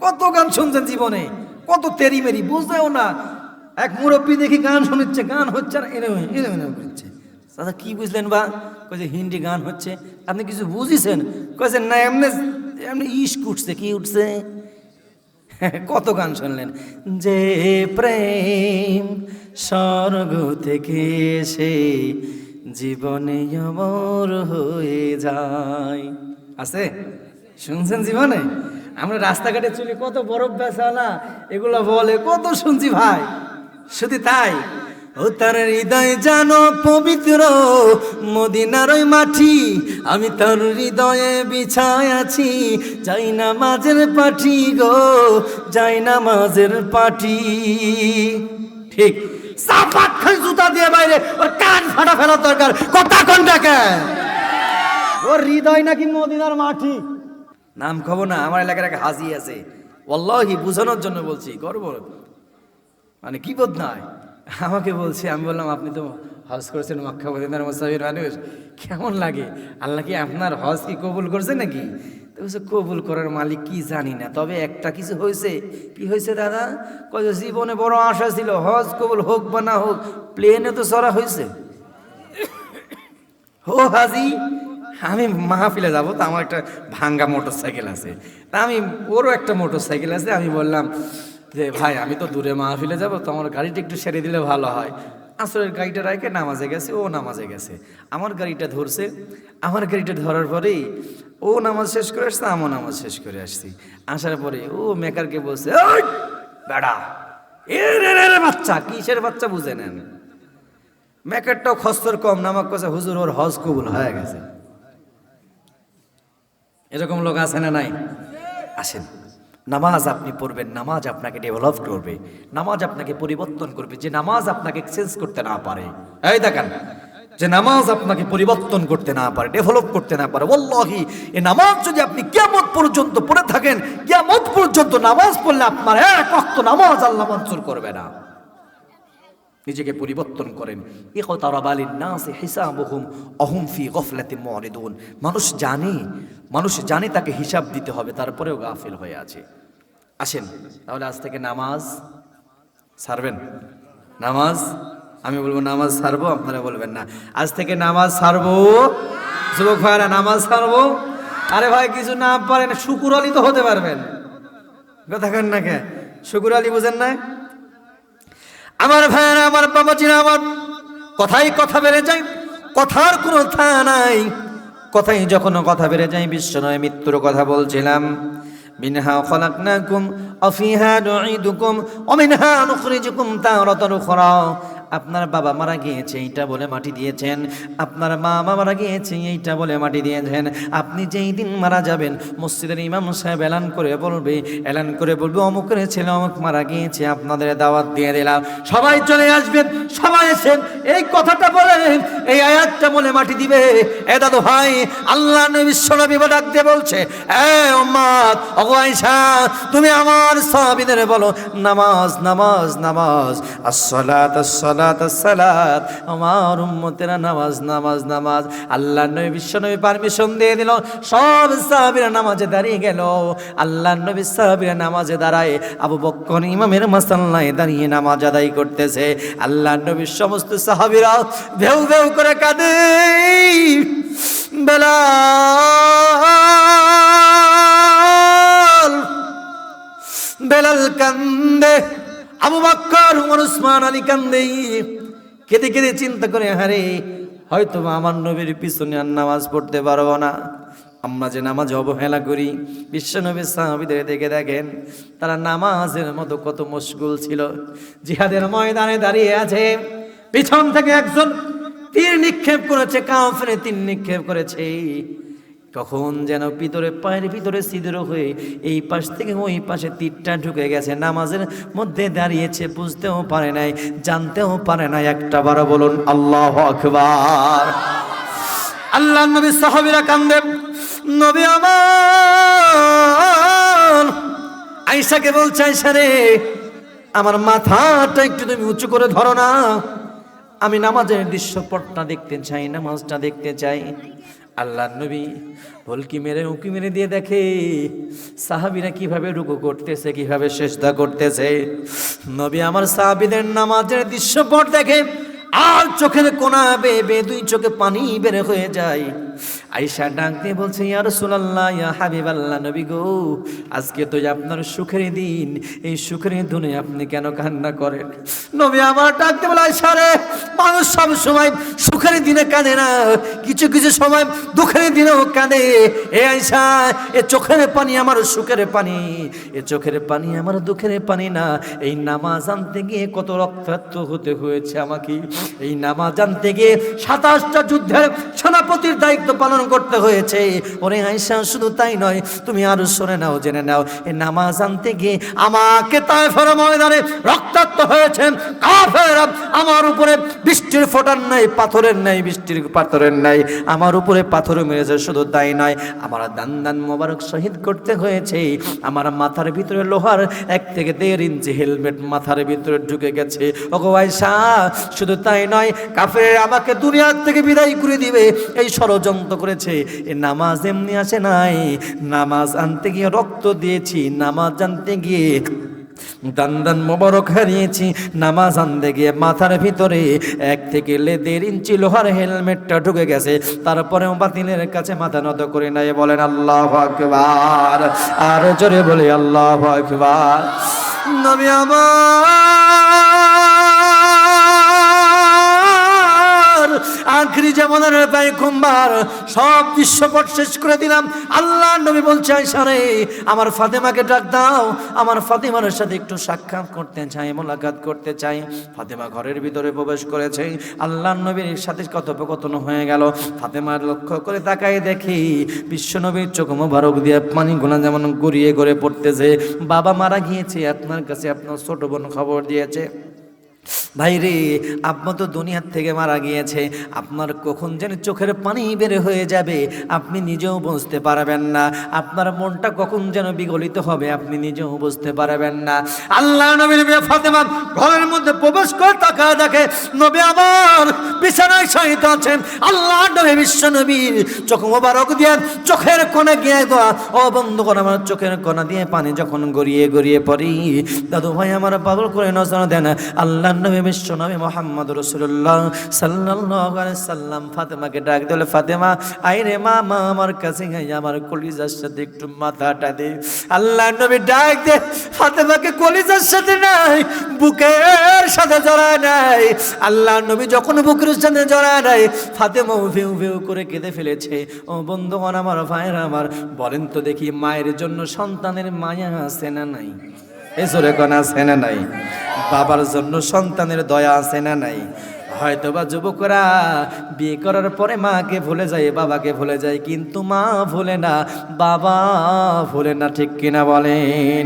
কত গান শুনছেন জীবনে? কত তেরি মেরি, বুঝতেও না। এক মুরব্বী দেখি গান শুনেছে গান হচ্ছে না এনে এনে এনে করছে। দাদা, কি বুঝলেন বা? কয়েছে হিন্দি গান হচ্ছে। আপনি কিছু বুঝিছেন? কয়েছে না, এমনি এমনি ইস্ক উঠছে কি উঠছে? কত গান শুনলেন? যে প্রেম স্বর্গ থেকে এসে জীবনে অমর হয়ে যায়। আছে? শুনছেন জীবনে? আমরা রাস্তাঘাটে চলি, কত বরফ বেসালা এগুলো বলে, কত শুনছি ভাই। শুধু তাই, ও তার হৃদয় জানো পবিত্র, মদিনার ওই মাটি আমি তার হৃদয়ে বিছায় আছি। যাই না মাঝের পাটি গো, যাই না মাঝের পাটি ঠিক, সাফাত খাই জুতা দিয়ে বাইরে ওর কান ফাটা ফেলার দরকার, কথা কোনটাকে ওর হৃদয় নাকি মদিনার মাটি নাম খবর না, আমার এলাকার এক হাজি আছে। ওল্লাহি বুঝানোর জন্য বলছি, গর্ব। মানে কি বোধ নয়? আমাকে বলছে, আমি বললাম, আপনি তো হজ করেছেন মক্কা মদিনার মুসাফির মানুষ। কেমন লাগে? আল্লাহ কি আপনার হজ কি কবুল করছে নাকি? তো বলছে, কবুল করার মালিক কি জানি না। তবে একটা কিছু হয়েছে। কি হয়েছে দাদা? কয় জীবনে বড় আশা ছিল, হজ কবুল হোক বা না হোক, প্লেনে তো সরা হয়েছে। ও হাজি আমি মাহফিলে যাব তো আমার একটা ভাঙ্গা মোটর সাইকেল আছে। তা আমি ওরও একটা মোটর সাইকেল আছে আমি বললাম যে ভাই আমি তো দূরে মাহফিলে যাব তো আমার গাড়িটা একটু সেরে দিলে ভালো হয়। আসলের গাড়িটা রাখে নামাজে গেছে ও নামাজে গেছে। আমার গাড়িটা ধরছে আমার গাড়িটা ধরার পরেই ও নামাজ শেষ করে আসছে আমিও নামাজ শেষ করে আসছি। আসার পরে ও মেকারকে বলছে "ওই, বেড়া এ রে রে রে বাচ্চা কিসের বাচ্চা বুঝে নেন? মেকারটাও খস্তর কম নামাক কথা হুজুর ওর হজ কবুল হয়ে গেছে। এরকম লোক আছে না নাই? আসেন। নামাজ আপনি পড়বেন, নামাজ আপনাকে ডেভেলপ করবে, নামাজ আপনাকে পরিবর্তন করবে, যে নামাজ আপনাকে চেঞ্জ করতে না পারে। এই দেখেন, যে নামাজ আপনাকে পরিবর্তন করতে না পারে ডেভেলপ করতে না পারে ওল্লাহি এ নামাজ যদি আপনি কিয়ামত পর্যন্ত পড়ে থাকেন, কিয়ামত পর্যন্ত নামাজ পড়লে আপনার এক অক্ত নামাজ আল্লাহ মঞ্জুর করবে না। নিজেকে পরিবর্তন করেন। মানুষ জানে মানুষ জানে তাকে হিসাব দিতে হবে, তারপরেও গাফিল হয়ে আছে। আসেন, তাহলে আজ থেকে নামাজ সারবেন? নামাজ? আমি বলব নামাজ সারবো, আপনারা বলবেন না। আজ থেকে নামাজ সারবো? যুবক ভাইরা নামাজ সারবো? আরে ভাই, কিছু না পারেন, শুকুর আলী তো হতে পারবেন। কথা কেন না কে শুকুর আলী বুঝেন না আমার ভাইয়েরা, আমার বাবাজিরা, আমার কথাই কথা বেড়ে যায়, কথার কোনো থা নাই। কথাই যখন কথা বেড়ে যায়, বিশ্ব নয় মৃত্যুর কথা বলছিলাম। মিনহা খলাকনাকুম, অফিহা নুঈদুকুম, অমিনহা নুখরিজুকুম তারাতান উখরা। আপনার বাবা মারা গিয়েছে, এইটা বলে মাটি দিয়েছেন। আপনার মা মা মারা গিয়েছে, এইটা বলে মাটি দিয়েছেন। আপনি যেই দিন মারা যাবেন, মসজিদের ইমাম সাহেব এলান করে বলবে, এলান করে বলবে, অমুকের ছেলে অমুক মারা গিয়েছে, আপনাদের দাওয়াত দিয়ে দিলাম। সবাই চলে আসবেন, সবাই এসেন এই কথাটা বলে, এই আয়াতটা বলে মাটি দিবে। এ দাদু ভাই, আল্লাহ নবী বিশ্বনবী ডাক দিয়ে বলছে তুমি আমার সাহাবীদের বলো, নামাজ নামাজ নামাজ, আসসালাত আসসালাত আসসালাত আমার উম্মতেরা নামাজ নামাজ নামাজ। আল্লাহ নবী বিশ্বনবী পারমিশন দিয়ে দিল। সব সাহাবীরা নামাজে দাঁড়িয়ে গেল। আল্লাহ নবী সাহাবীরা নামাজে দাঁড়ায়। আবু বক্কর ইমামের মাসাল্লায় দাঁড়িয়ে নামাজ আদায় করতেছে। আল্লাহ নবীর সমস্ত সাহাবীরা ভেউ ভেউ করে কাঁদে। বেলাল বেলাল কান্দে। আবু বক্কর, উমর, উসমান, আলী কান্দে কেঁদে কেঁদে চিন্তা করে হারে হয়তো আমার নবীর পিছনে আর নামাজ পড়তে পারব না। আমরা যে নামাজ অবহেলা করি বিশ্বনবীর সাহাবিদের দেখে দেখেন, তারা নামাজের মতো কত মুশগুল ছিল। জিহাদের ময়দানে দাঁড়িয়ে আছে, পিছন থেকে একজন তীর নিক্ষেপ করেছে, কাফরে তীর নিক্ষেপ করেছে। কখন যেন ভিতরে পায়ের ভিতরে ছিদ্র হয়ে এই পাশ থেকে ওই পাশে তীরটা ঢুকে গেছে। নামাজের মধ্যে দাঁড়িয়েছে, বুঝতেও পারে নাই, জানতেও পারে নাই। একটা বার বলুন, আল্লাহ আকবার। আল্লাহ নবী, সাহাবিরা কান্দে, নবী আমার। আইসাকে বলছে আইসা রে, আমার মাথাটা একটু তুমি উঁচু করে ধরো না। আমি নামাজের দৃশ্যপটটা দেখতে চাই, নামাজটা দেখতে চাই। আল্লাহ নবী ভলকি মেরে উঁকি মেরে দিয়ে দেখে, সাহাবিরা কীভাবে রুকু করতেছে, কীভাবে চেষ্টা করতেছে। নবী আমার সাহাবিদের নামাজের দৃশ্যপট দেখে, আর চোখের কোনা বেয়ে দুই চোখে পানি বের হয়ে যায়। আইসা ডাক দিয়ে বলছে, ইয়া রাসূলুল্লাহ, ইয়া হাবিবাল্লাহ, নবী গো, আজকে তো আপনার সুখের দিন। এই সুখের দিনে আপনি কেন কান্না করেন? নবী আমার ডাক দিয়ে বলে আইসা রে, মানুষ সব সময় সুখের দিনে কাঁদে না। কিছু কিছু সময় দুঃখের দিনেও কাঁদে। এ আইসা এ চোখের পানি আমার সুখের পানি। এ চোখের পানি আমার দুঃখের পানি না। এই নামাজ আনতে গিয়ে কত রক্তাক্ত হতে হয়েছে আমাকে। এই নামাজ আনতে গিয়ে সাতাশটা যুদ্ধের সেনাপতির দায়িত্ব পালন করতে হয়েছে। ওরে আইসা শুধু তাই নয়, তুমি আরও শুনে নাও, জেনে নাও এই নামাজ আনতে গিয়ে আমাকে তাই ফেরা ময়দানে রক্তাক্ত হয়েছে। আমার উপরে বৃষ্টির ফোটার নাই পাথরের নাই বৃষ্টির পাথরের নাই আমার উপরে পাথর মেরেছে, শুধু তাই নয়, আমার দান দান মোবারক শহীদ করতে হয়েছে। আমার মাথার ভিতরে লোহার এক থেকে দেড় ইঞ্চি হেলমেট মাথার ভিতরে ঢুকে গেছে। ওগো আয়সা শুধু তাই নয়, কাফের আমাকে দুনিয়ার থেকে বিদায় করে দিবে। এই ষড়যন্ত্র করেছে। এ নামাজ এমনি আসে নাই। নামাজ আনতে গিয়ে রক্ত দিয়েছি, নামাজ আনতে গিয়ে দান দান মোবারক হারিয়েছি। নামাজ আনতে গিয়ে মাথার ভিতরে এক থেকে লে দেড় ইঞ্চি লোহার হেলমেটটা ঢুকে গেছে। তারপরেও বাতিলের কাছে মাথা নত করে নাই। বলেন, আল্লাহ আর জোরে বলে, আল্লাহ আমার জামানের পায়কুম্বার সব দৃশ্যপট শেষ করে দিলাম। আল্লাহ নবী বলছে সারে আমার ফাতেমাকে ডাক দাও। আমার ফাতেমার সাথে একটু সাক্ষাৎ করতে চাই, মোলাকাত করতে চাই। ফাতেমা ঘরের ভিতরে প্রবেশ করেছে। আল্লাহ নবীর সাথে কথোপকথন হয়ে গেল। ফাতেমার লক্ষ্য করে তাকাই দেখি, বিশ্ব নবীর চোখ মোবারক দিয়ে পানিগুলো যেমন গড়িয়ে গড়ে পড়তেছে। বাবা মারা গিয়েছে, আপনার কাছে আপনার ছোট বোন খবর দিয়েছে। ভাই রে তো দুনিয়ার থেকে মারা গিয়েছে। আপনার কখন যেন চোখের পানি বের হয়ে যাবে, আপনি নিজেও বুঝতে পারবেন না। আপনার মনটা কখন যেন বিগলিত হবে, আপনি নিজেও বুঝতে পারবেন না। আল্লাহ নবীর ফাতেমা, ঘরের মধ্যে প্রবেশ করে তাকা দেখে, নবী আবার বিছানায় শহীদ আছেন। আল্লাহ নবী, বিশ্ব নবীর চোখ মোবারক দিয়ে চোখের কোণে গিয়ে দেওয়া ও বন্ধু করে আমার চোখের কোণা দিয়ে পানি যখন গড়িয়ে গড়িয়ে পড়ি। দাদু ভাই আমার পাগল করে নজর দেন, আল্লাহ নবী বিশ্ব নবী মোহাম্মদ রসুল্লাহ আলাইহি সাল্লাম ফাতেমাকে ডাক দিলে, ফাতেমা, আইরে মা মা আমার কাছে আমার কলিজার সাথে একটু মাথাটা দে। আল্লাহ নবী ডাক দে, ফাতেমাকে কলিজার সাথে নাই, বুকের সাথে জড়ায় নাই। আল্লাহ নবী যখন বুকের সাথে জড়ায় নাই ফাতেমা ভেউ ভেউ করে কেঁদে ফেলেছে। ও বন্ধুগণ, আমার ভাইরা আমার বলেন তো দেখি মায়ের জন্য সন্তানের মায়া আছে না নাই? এসরে কোন, আছে না নাই? বাবার জন্য সন্তানের দয়া আছে না নাই? হয়তোবা যুবকরা বিয়ে করার পরে মাকে ভুলে যায়, বাবাকে ভুলে যায়, কিন্তু মা ভুলে না। বাবা ভুলে না, ঠিক কিনা বলেন?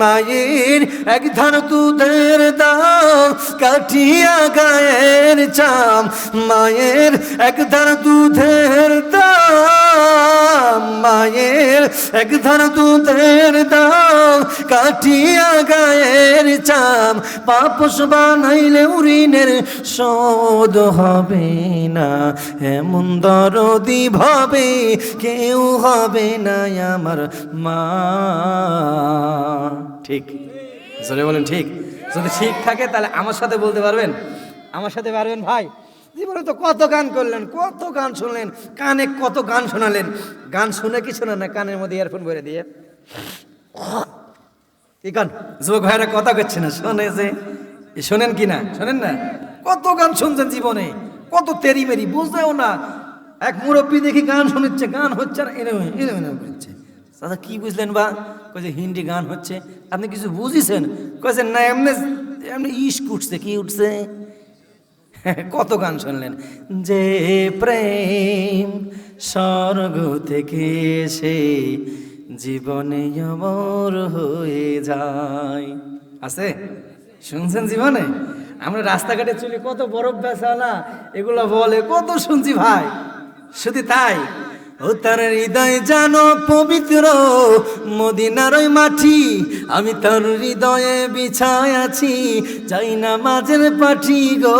মায়ের এক ধান দুধের দাম কাঠিয়া গায়ের চাম। মায়ের এক ধান দুধের দাম, মায়ের এক ধান দুধের দাম কাঠিয়া গায়ের চাম পাপস বানাইলে উরিনের শোধ হবে না, এমন দরদি ভাবে কেউ হবে না আমার মা। ঠিক? জোরে বলেন ঠিক? যদি ঠিক থাকে তাহলে আমার সাথে বলতে পারবেন? আমার সাথে পারবেন ভাই? জীবনে তো কত গান করলেন, কত গান শুনলেন, কানে কত গান শোনালেন। গান শুনে কি শোনেন না, কানের মধ্যে ইয়ারফোন ভরে দিয়ে? কি গান? যুবক ভাইরা কথা করছে না, শোনে যে। শোনেন কি না? শোনেন না? কত গান শুনছেন জীবনে? কত তেরি মেরি, বুঝতেও না। এক মুরব্বী দেখি গান শুনেছে, গান হচ্ছে আর এনে এনে এনে করছে। দাদা, কি বুঝলেন বা? কয়েছে হিন্দি গান হচ্ছে। আপনি কিছু বুঝিছেন? কয়েছেন না, এমনি এমনি ইস্ক উঠছে কি উঠছে? কত গান শুনলেন? যে প্রেম স্বর্গ থেকে এসে জীবনে অমর হয়ে যায়। আছে? শুনছেন জীবনে? আমরা রাস্তাঘাটে চলি, কত বরফ বেসালা এগুলো বলে, কত শুনছি ভাই? শুধু তাই। ও তার হৃদয় জানো পবিত্র, মদিনার ওই মাটি আমি তার হৃদয়ে বিছায় আছি। যাই না মাঝের পাটি গো,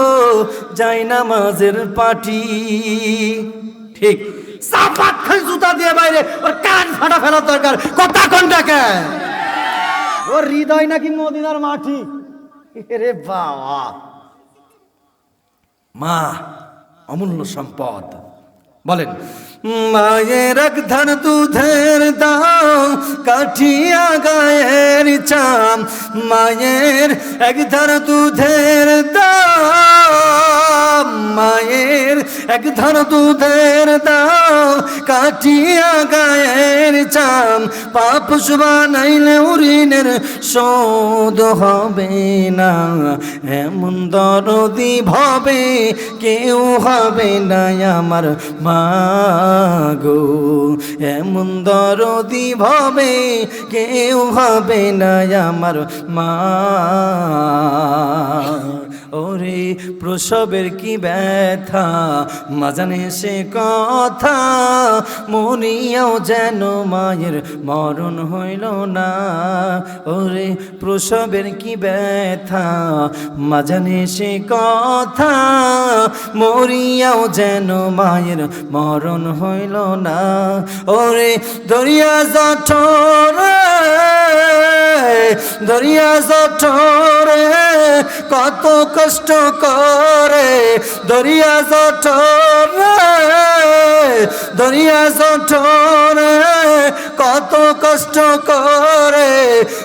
যাই না মাঝের পাটি ঠিক। চাপাত জুতা দিয়ে বাইরে, ওর কান ফাটা ফেলার দরকার। কথা কোনটাকে ওর হৃদয় নাকি মদিনার মাটি? রে বাবা। মা, অমূল্য সম্পদ। বলেন, মায়ের ধান দুধের দাম, কাঠিয়া গায়ের চাম, মায়ের এক ধান দুধের দাম। মায়ের এক ধান দুধের দাম কাঠিয়া গায়ের চাম, পাপ বানাইলে উরিনের শোধ হবে না। এমন দরদি ভবে কেউ হবে না আমার মা গো। এমন দরদি ভবে কেউ হবে না আমার মা। ওরে প্রসবের কি ব্যথা? মাজানে সে কথা। মনিয়াও যেন মায়ের মরণ হইল না। ওরে প্রসবের কি ব্যথা? মাজানে সে কথা। মরিয়াও যেন মায়ের মরণ হইল না। ওরে দরিয়া জঠরে দরিয়া জঠরে কত কষ্ট করে দরিয়া জঠরে দরিয়া জঠরে কত কষ্ট করে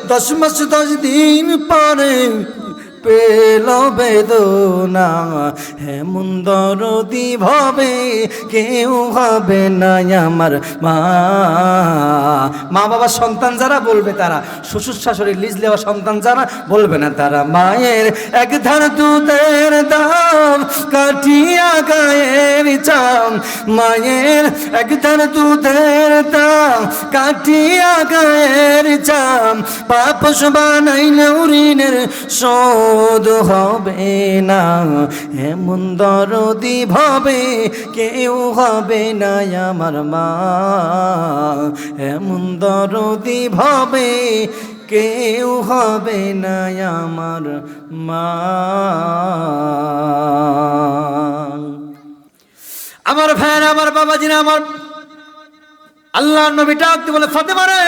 দশ মাস দশ দিন পরে পেল বেদনা, হেমন দরদি ভবে, কেউ হবে না আমার মা। মা বাবা সন্তান যারা বলবে তারা, শ্বশুর শাশুড়ি লিজ দেওয়া সন্তান যারা বলবে না তারা, মায়ের এক ধার দুধের দাম, কাটিয়া গায়ের চাম। মায়ের এক ধার দুধের দাম, কাটিয়া গায়ের চাম। পাপস বানাইলে ঋণের শোধ হবে না, এমন দরদি ভাবে কেউ হবে না আমার মা। এমন দরদি ভাবে কেউ হবে না আমার মা। আমার ভ্যান আমার বাবাজিরা, আমার আল্লাহ নবী ডাকতে বলে, ফাতেমা রে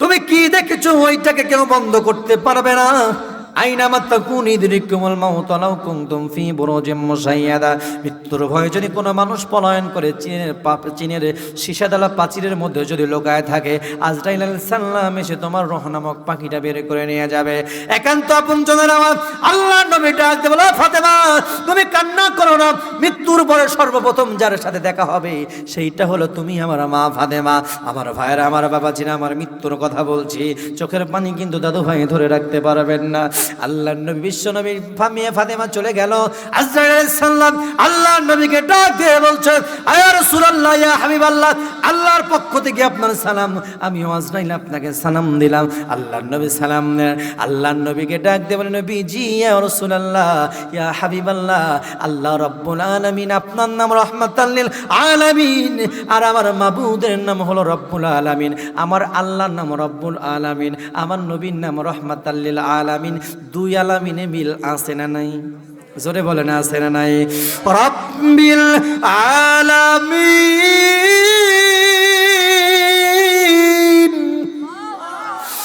তুমি কি দেখেছ? ওইটাকে কেউ বন্ধ করতে পারবে না। আইনামা তাকুন ইদরিকুমুল মাউত লাউ কুনতুম ফি বুরুজিম মুসাইয়াদা। মৃত্যুর ভয়ে যদি কোনো মানুষ পলায়ন করে চীনের চীনের সীসাদালা পাচিরের মধ্যে যদি লোকায় থাকে, আজরাইল আলাইহিস সালাম এসে তোমার রহ নামক পাখিটা বের করে নিয়ে যাবে। একান্ত আপনজনের আমার আল্লাহ নবী ডাকতে বলে ফাতেমা, তুমি কান্না করো না, মৃত্যুর পরে সর্বপ্রথম যার সাথে দেখা হবে, সেইটা হলো তুমি আমার মা ফাতেমা। আমার ভাইয়েরা, আমার বাবা চিনা আমার মৃত্যুর কথা বলছি, চোখের পানি কিন্তু দাদু ভাই ধরে রাখতে পারবেন না। আল্লাহ নবী, বিশ্ব নবীর ফামিয়া ফাতেমা চলে গেল। আজরাইল সাল্লাম আল্লাহ নবীকে ডাক দিয়ে বলছে, আয়া রাসূলুল্লাহ, ইয়া হাবিবাল্লাহ আল্লাহর পক্ষ থেকে আপনার সালাম। আমি আজরাইল আপনাকে সালাম দিলাম। আল্লাহর নবী সালাম দেন আল্লাহর নবীকে ডাক বলেন নবী জি ইয়া রাসূলুল্লাহ, ইয়া হাবিবাল্লাহ, আল্লাহ রাব্বুল আলামিন, আপনার নাম রহমাতাল লিল আলামিন। আর আমার মাবুদের নাম হলো রব্বুল আলামিন। আমার আল্লাহর নাম রব্বুল আলামিন। আমার নবীর নাম রহমাতাল লিল আলামিন। দুই আলামিনে মিল আছে না নাই? জোরে বলে না আছে না নাই? রব্বিল আলামিন।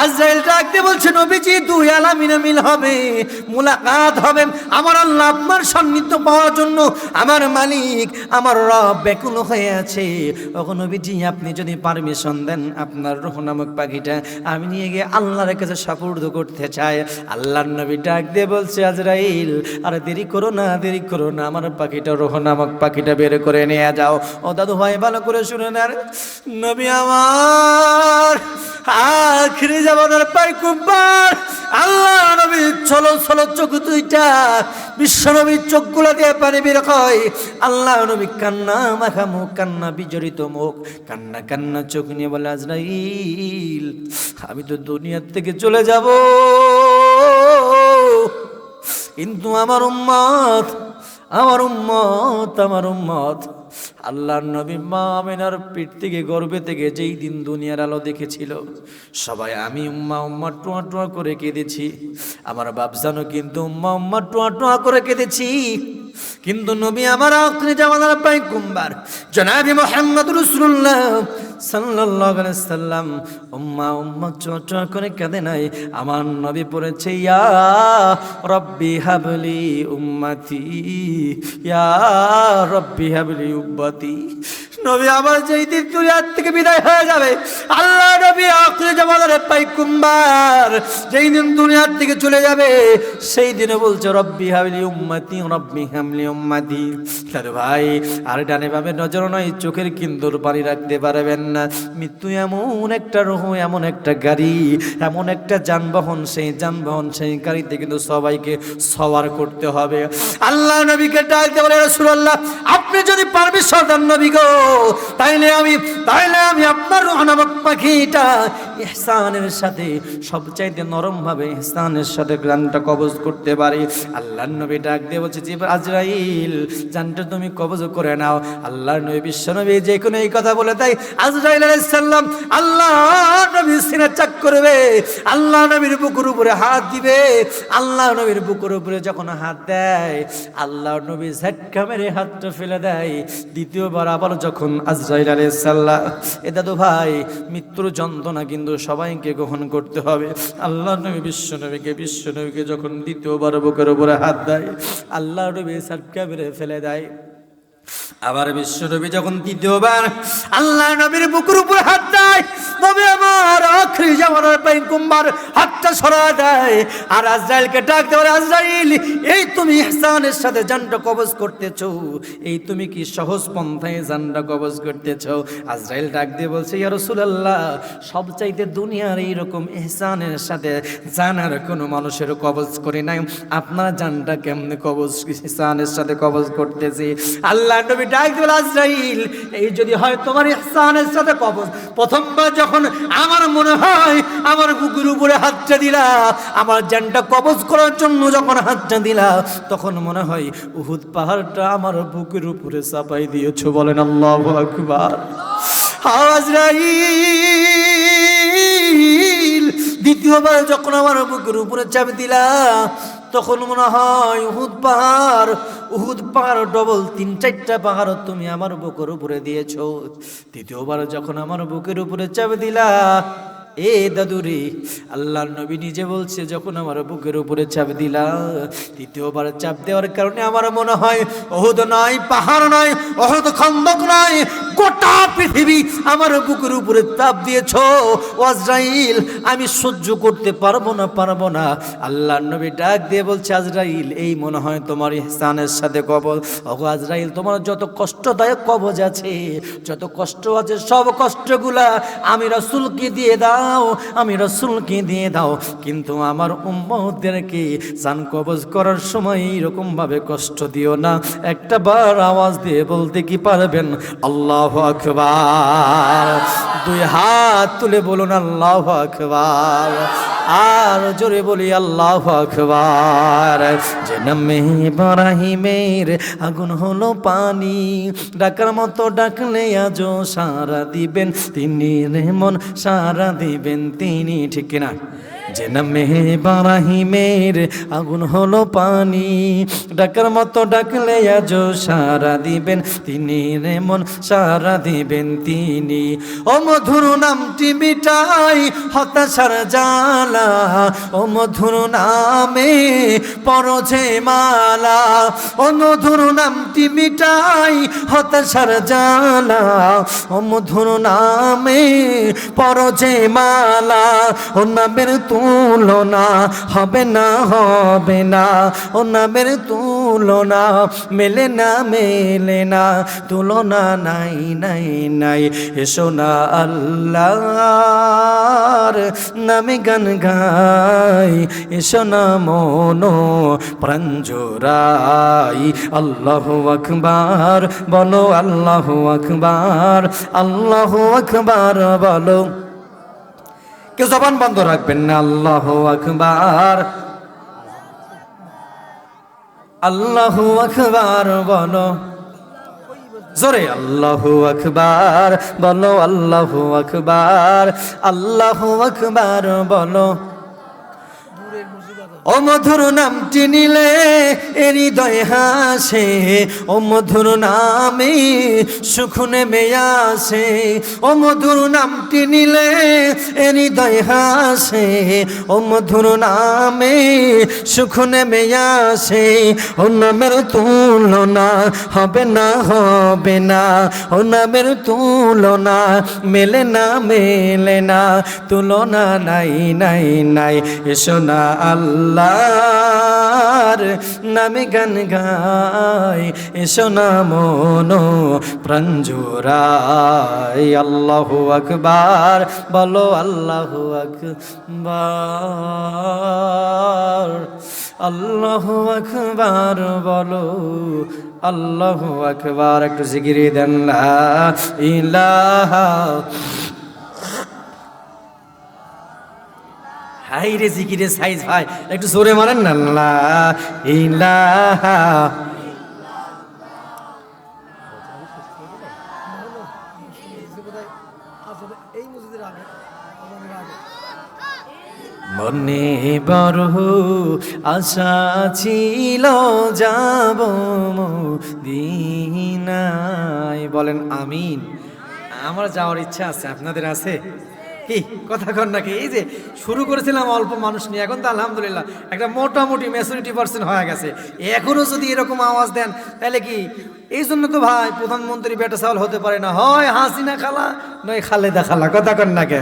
আজরাইল ডাকতে বলছে, নবীজি, দুই আলামিনে মিল হবে, মুলাকাত হবে। আমার আল্লাহ আপনার সান্নিধ্য পাওয়ার জন্য আমার মালিক, আমার রব ব্যাকুল হয়ে আছে। ওগো নবীজি, আপনি যদি পারমিশন দেন আপনার রুহ নামক পাখিটা, আমি নিয়ে গিয়ে আল্লাহর কাছে সাপুর্দ করতে চাই। আল্লাহর নবী ডাক দিয়ে বলছে, আজরাইল, আরে দেরি করো না, দেরি করো না, আমার পাখিটা, রোহ নামক পাখিটা বের করে নিয়ে যাও। ও দাদু ভাই ভালো করে শুনে না নবী আমার আখরি পাইকুম্বার আল্লাহ নবী চোখ দুইটা দিয়ে পানি বের হয়। আল্লাহ নবী কান্না, মাখা মুখ, কান্না, বিজড়িত মুখ, কান্না কান্না চোখ নিয়ে বলে, আজরাইল, আমি তো দুনিয়ার থেকে চলে যাব। কিন্তু আমার উম্মত আমার উম্মত আমার উম্মত আল্লাহ নবী মা আমিনার পিঠ থেকে গর্বে থেকে যেই দিন দুনিয়ার আলো দেখেছিল, সবাই আমি উম্মা উম্মা টোয়া টোয়া করে কেঁদেছি। আমার বাপজানো কিন্তু উম্মা উম্মা টোয়া টোয়া করে কেঁদেছি। কিন্তু নবী আমার আখরি জামানার পাই কুম্বার। জনাবি মোহাম্মদ রসুল্লাহ সাল্লাল্লাহু আলাইহি সাল্লাম, উম্মা উম্মা চোট করে কাঁদে নাই। আমার নবী পড়েছে, ইয়া রব্বি হাবলি উম্মতি, ইয়া রব্বি হাবলি উম্মতি। নবী আবার যেই দিন দুনিয়ার থেকে বিদায় হয়ে যাবে, আল্লাহ নবী আখরি জামানার পাই কুম্বার, যেই দিন দুনিয়ার থেকে চলে যাবে, সেই দিনে বলছে, রব্বি হাবলি উম্মতি, রব্বি হামলি উম্মতি। দাদু ভাই, আর ডানে ভাবে নজর নয় চোখের কিন্দুর পানি রাখতে পারবেন না। মৃত্যু এমন একটা রুহ, এমন একটা গাড়ি, এমন একটা যানবাহন, সেই যানবাহন, সেই গাড়িতে কিন্তু সবাইকে সওয়ার করতে হবে। আল্লাহ নবীকে ডাকতে বলে রসুল্লাহ আপনি যদি পারমিশন দেন নবী গো তাইলে আমি তাইলে আমি আপনার অনাবক পাখিটা। ইহসানের সাথে, সবচাইতে নরম ভাবে ইহসানের সাথে গ্রানটা কবজ করতে পারি। আল্লাহ নবী ডাক দিয়ে বলছে যে আজরাইল, জানটা তুমি কবজ করে নাও। আল্লাহর নবী, বিশ্ব নবী যে কোনো এই কথা বলে তাই আজরাইল আলাইহিস সালাম আল্লাহ নবী সিনা করবে, আল্লাহ নবীর বুকুর উপরে হাত দিবে। আল্লাহ নবীর বুকুর উপরে যখন হাত দেয়, আল্লাহ নবী ঝটকা মেরে হাতটা ফেলে দেয়। দ্বিতীয়বার আবার যখন আজরাইল আলাইহিস সালাম, এ দাদু ভাই, মৃত্যুর যন্ত্রণা কিন্তু সবাইকে গ্রহণ করতে হবে। আল্লাহ নবী বিশ্ব নবীকে বিশ্ব নবীকে যখন দ্বিতীয়বার বুকের উপরে হাত দেয়, আল্লাহ নবী ঝটকা মেরে ফেলে দেয়। আবার বিশ্ব নবী যখন দ্বিতীয়বার আল্লাহ নবীর বুকুর উপর হাত দেয় ইহসানের সাথে দুনিয়ার এইরকম ইহসানের সাথে জানার কোনো মানুষের কবজ করে নাই। আপনার জানটা কেমনে কবজ, ইহসানের সাথে কবজ করতেছে? আল্লাহ নবী ডাক দিল আজরাইল, এই যদি হয় তোমার ইহসানের সাথে কবজ। প্রথমবার যখন আমার মনে হয় আমার বুকুর উপরে হাতটা দিলা, আমার জানটা কবজ করার জন্য যখন হাতটা দিলা, তখন মনে হয় উহুদ পাহাড়টা আমার বুকের উপরে চাপাই দিয়েছ বলেন আল্লাহু আকবার। দ্বিতীয়বার যখন আমার বুকের উপরে চাপ দিলা তখন মনে হয় উহুদ পাহাড় উহুদ পাহাড় ডবল তিন চারটা পাহাড় তুমি আমার বুকের উপরে দিয়েছ। তৃতীয়বার যখন আমার বুকের উপরে চাপ দিলা এ দাদুরে, আল্লাহর নবী নিজে বলছে, যখন আমার বুকের উপরে চাপ দিলা তৃতীয়বার চাপ দেওয়ার কারণে আমার মনে হয় অহুদ নয় পাহাড় নয় অহুদ খন্দক নয় গোটা পৃথিবী আমার বুকের উপরে তাপ দিয়েছ। ওয়াজরাইল আমি সহ্য করতে পারব না পারব না। আল্লাহর নবী ডাক দিয়ে বলছে, আজরাইল, এই মনে হয় তোমার ইহসানের সাথে কবজ ওগো আজরাইল, তোমার যত কষ্টদায়ক কবজ আছে, যত কষ্ট আছে, সব কষ্টগুলা আমি রসুলকে দিয়ে দাও। আমি রসুলকে দিয়ে দাও। কিন্তু আমার উম্মদেরকে চান কবজ করার সময় এরকমভাবে কষ্ট দিও না। একটা বার আওয়াজ দিয়ে বলতে কি পারবেন? আল্লাহ আকবার। দুই হাত তুলে বলুন, আল্লাহ আকবার। আর জোরে বলি আল্লাহ আকবার। যে নামে ইব্রাহিমের আগুন হলো পানি। ডাকার মতো ডাকলে আজও সারা দিবেন। তিনি রেমন সারা দিবেন। তিনি ঠিক কিনা? যে নামে বারাহিমের আগুন হলো পানি। ডাকার মতো ডাকলে আজ সারা দিবেন তিনি রেমন সারা দিবেন তিনি। ও মধুর নামটি মিটাই হতাশার জালা ও মধুর নামে পরছে মালা। ও মধুর নামটি মিটাই হতাশার জালা ও মধুর নামে পরছে মালা। ও নামের তুলনা হবে না হবে না। ও নামের তুলনা মেলে না মেলে না। তুলনা নাই নাই নাই। এসো না আল্লাহর নামে গান গাই। এসো না মনো প্রাঞ্জরাই আল্লাহ আকবার, বলো আল্লাহ আকবার। আল্লাহ আকবার, বলো। কেউ জবান বন্ধ রাখবেন না? আল্লাহ আকবার। আল্লাহ আকবার বলো। জোরে, আল্লাহু আকবার বলো, আল্লাহু আকবার আল্লাহু আকবার বলো। ও মধুর নামটি নিলে হৃদয় হাসে ও মধুর নামে সুখ নেমে আসে ও মধুর নামটি নিলে হৃদয় হাসে ও মধুর নামে সুখ নেমে আসে। ও নামের তুলনা হবে না হবে না, ও নামের তুলনা মেলে না মেলে না, তুলনা নাই নাই নাই, এসো না আল্লাহর নামে গান গাই, এসো না মনো প্রাঞ্জুরাই আল্লাহু আকবার, বলো আল্লাহু আকবার। আল্লাহু আকবার, বলো আল্লাহু আকবার। একটু জিগিরি দেন ইলাহা হাই রে জিকিরে সাইজ ভাই। একটু জোরে মারেন না। ইলাহা মনে বড় আশা ছিল, যাব দিনাই বলেন আমিন। আমার যাওয়ার ইচ্ছা আছে। আপনাদের আছে? কি কথা কর নাকি? এই যে শুরু করেছিলাম অল্প মানুষ নিয়ে, এখন তো আলহামদুলিল্লাহ একটা মোটামুটি মেচুরিটি পার্সেন্ট হয়ে গেছে। এখনও যদি এরকম আওয়াজ দেন, তাহলে কি? এই জন্য তো ভাই প্রধানমন্ত্রী বেটা চাউল হতে পারে না। হয় হাসিনা খালা, নয় খালেদা খালা, কথা কর না কে?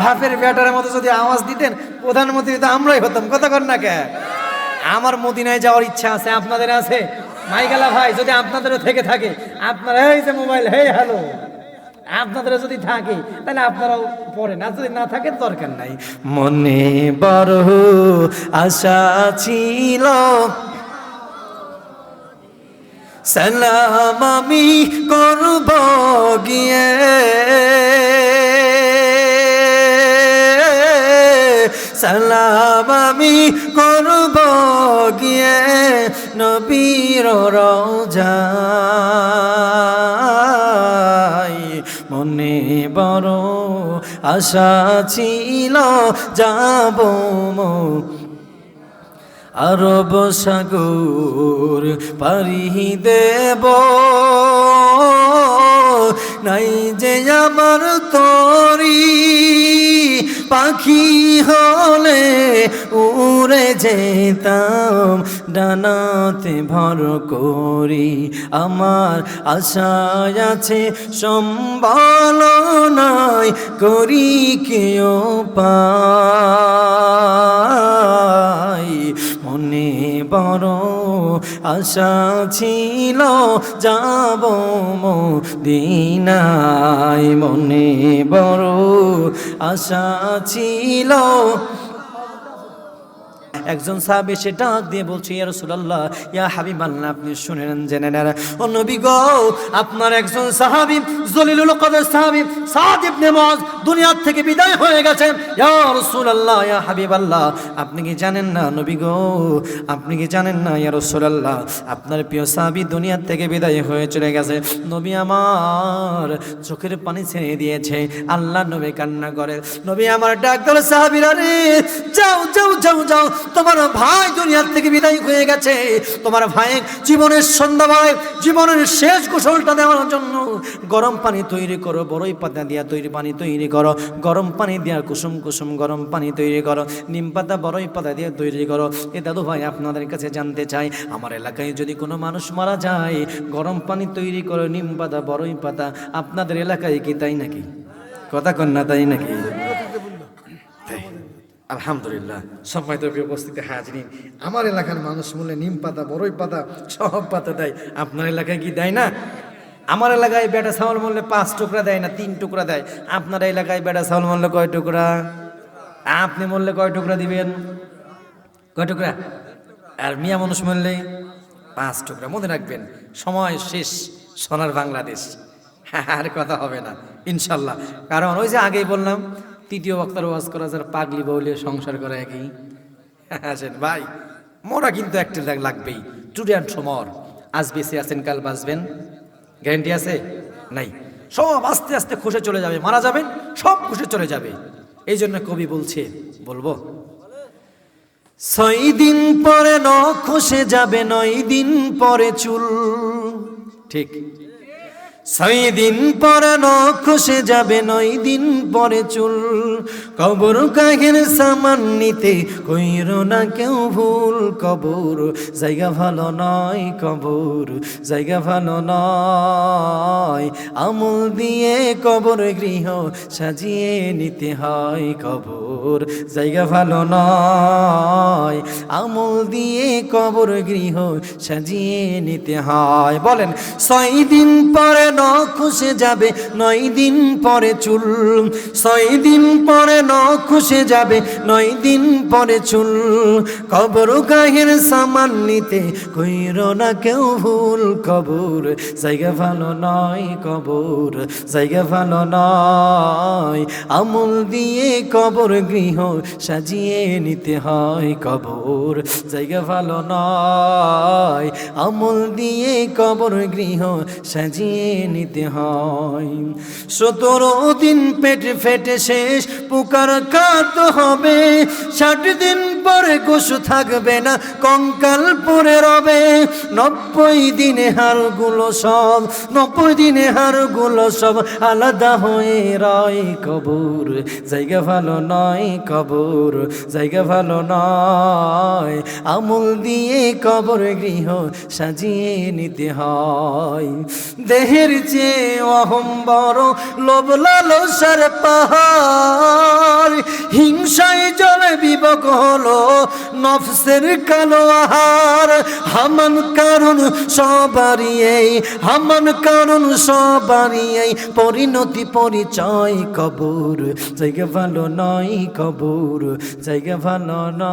বাপের বেটারের মতো যদি আওয়াজ দিতেন, প্রধানমন্ত্রী তো আমরাই হতাম, কথা কর না কে? আমার মদিনায় যাওয়ার ইচ্ছা আছে, আপনাদের আছে? মাইকালা ভাই, যদি আপনাদেরও থেকে থাকে, আপনারা এই যে মোবাইল হে হ্যালো। আপনাদের যদি থাকে, তাহলে আপনারাও পড়েন। আর যদি না থাকে, দরকার নাই। মনে বড় আশা ছিল। সালাম আমি করব গিয়ে। সালাম আমি করব গিয়ে নবীর রোজাই মনে বড় আশা ছিল, যাব আরব সাগর পারি দেব। নাই যে আমার তরি, পাখি হলে উড়ে যেতাম। ডানাতে ভর করি। আমার আশায় আছে সম্বল নাই করি কেউ পাই মনে বড় আশা ছিল, যাব দিনাই মনে বড় আশা ছিল একজন সাহাবী সে ডাক দিয়ে বলছে, ইয়া রাসূলুল্লাহ, ইয়া হাবিবাল্লাহ, আপনি শুনেন, জেনে নেন। ও নবী গো, আপনার একজন সাহাবী, জলিলুল কদর সাহাবী, সাদ ইবনে মুআজ দুনিয়া থেকে বিদায় হয়ে গেছে। ইয়া রাসূলুল্লাহ, ইয়া হাবিবাল্লাহ, আপনি কি জানেন না নবী গো? আপনি কি জানেন না, ইয়া রাসূলুল্লাহ, আপনার প্রিয় সাহাবী দুনিয়া থেকে বিদায় হয়ে চলে গেছে। নবী আমার চোখের পানি ছেড়ে দিয়েছে, আল্লাহ নবী কান্না করে। নবী আমার ডাক দিল, সাহাবীরা রে, যাও যাও যাও যাও তোমার ভাই দুনিয়ার থেকে বিদায় হয়ে গেছে। তোমার ভাই জীবনের সন্ধ্যাবেলায় জীবনের শেষ গোসলটা দেওয়ার জন্য গরম পানি তৈরি করো বড়ই পাতা দিয়া তৈরি পানি তৈরি করো, গরম পানি দিয়া কুসুম কুসুম গরম পানি তৈরি করো, নিম পাতা বড়ই পাতা দিয়ে তৈরি করো। এ দাদু ভাই, আপনাদের কাছে জানতে চাই, আমার এলাকায় যদি কোনো মানুষ মারা যায়, গরম পানি তৈরি করো, নিম পাতা বড়ই পাতা, আপনাদের এলাকায় কি তাই নাকি? কথা কন্যা তাই নাকি। আলহামদুলিল্লাহ, সম্মানিত উপস্থিতি হাজরিন, আমার এলাকার মানুষ মূল্যে নিম পাতা বড়ই পাতা, সব পাতা দেয়। আপনার এলাকায় কি দেয় না? আমার এলাকায় বেটা চাউল মূল্যে পাঁচ টুকরা দেয় না, তিন টুকরা দেয়। আপনার এলাকায় বেটা চাউল মূল্যে কয় টুকরা? আপনি মূল্যে কয় টুকরা দিবেন? কয় টুকরা? আর মিয়া মানুষ মূল্যে পাঁচ টুকরা। মনে রাখবেন, সময় শেষ, সোনার বাংলাদেশ। আর কথা হবে না, ইনশাল্লাহ। কারণ ওই যে আগেই বললাম তৃতীয় বক্তার ওয়াজ করা যার পাগলি বউলে সংসার করা একই। আসেন ভাই, মোরা কিন্তু একটা লাগ- লাগবেই। স্টুডেন্ট সমর। আজ বেঁচে আছেন, কাল বাঁচবেন। গ্যারান্টি আছে? নাই। সব আস্তে আস্তে খসে চলে যাবে, মারা যাবেন, সব খসে চলে যাবে। এই জন্য কবি বলছে, বলব, ছয় দিন পরে ন খসে যাবে, নয় দিন পরে চুল। ঠিক। ছয় দিন পরে ন খসে যাবে, নয় দিন পরে চুল। কবর কাহের সামান নিতে কইর না কেউ ভুল কবর। জায়গা ভালো নয় কবর, জায়গা ভালো নয়। আমল দিয়ে কবর গৃহ সাজিয়ে নিতে হয় কবর, জায়গা ভালো নয়। আমল দিয়ে কবর গৃহ সাজিয়ে নিতে হয়। বলেন, ছয় দিন পরে ন খুশে যাবে, নয় দিন পরে চুল। ছয় দিন পরে ন খুশে যাবে, নয় দিন পরে চুল। কবর গাহের সামান নিতে কইর না কেউ ভুল কবর। জায়গা ভালো নয় কবর, জায়গা ভালো নয়। আমল দিয়ে কবর গৃহ সাজিয়ে নিতে হয় কবর, জায়গা ভালো নয়। আমল দিয়ে কবর গৃহ সাজিয়ে নিতে হয়। সতেরো দিন পেট ফেটে শেষ, পুকার কাত হবে। ষাট দিন পরে গোসু থাকবে না, কঙ্কাল পরে রবে। নব্বই দিনে হারগুলো সব, নব্বই দিনে হারগুলো সব আলাদা হয়ে রয় কবর। জায়গা ভালো নয় কবর, জায়গা ভালো নয়। আমল দিয়ে কবর গৃহ সাজিয়ে নিতে হয়। দেহের চেয়ে অহম বড় লোভ লালসার পাহাড়। হিংসায় জলে বিবক হলো নফসের কালো আহার। হামান কারণ সবারই এই, হামান কারণ সবারই এই। পরিণতি পরিচয় কবর, জায়গা ভালো নয় কবর, জায়গা ভালো নয়।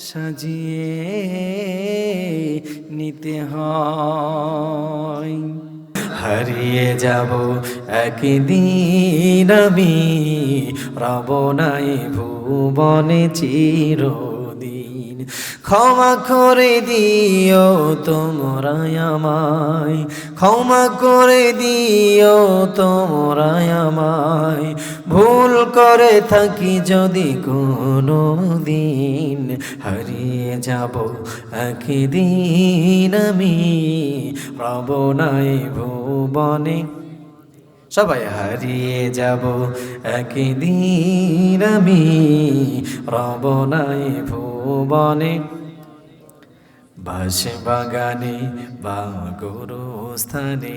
সাজিয়ে নিতে হয়। হারিয়ে যাব একদিন আমি রব নাই ভুবনে চিরদিন ক্ষমা করে দিও তোমরা আমায়। ক্ষমা করে দিও তোমরা ভুল করে থাকি যদি কোনো দিন হারিয়ে যাব একদিন আমি। রব নাই ভুবনে, সবাই হারিয়ে যাব একদিন আমি। রব নাই ভুবনে বাসে বাগানে বা স্থানে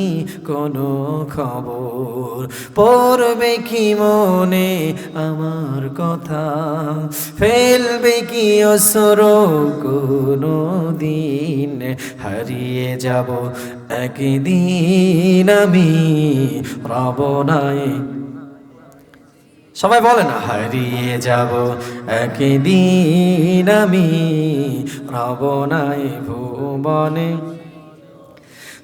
কোনো খবর? পড়বে কি মনে আমার কথা? ফেলবে কি অসর কোনো দিন? হারিয়ে যাব একদিন আমি রব নাই। সবাই বলে না, হারিয়ে যাব একদিন আমি রব নাই ভুবনে।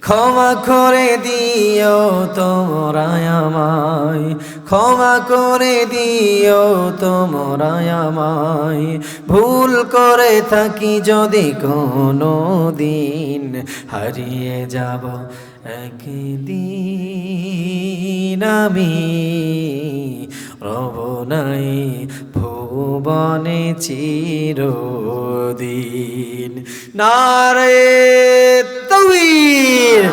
ক্ষমা করে দিও তোমরা আমায়। ক্ষমা করে দিও তোমরা আমায়। ভুল করে থাকি যদি কোনো দিন, হারিয়ে যাব একদিন আমি। রব নাই ভুবনে চিরদিন। নারে তবীর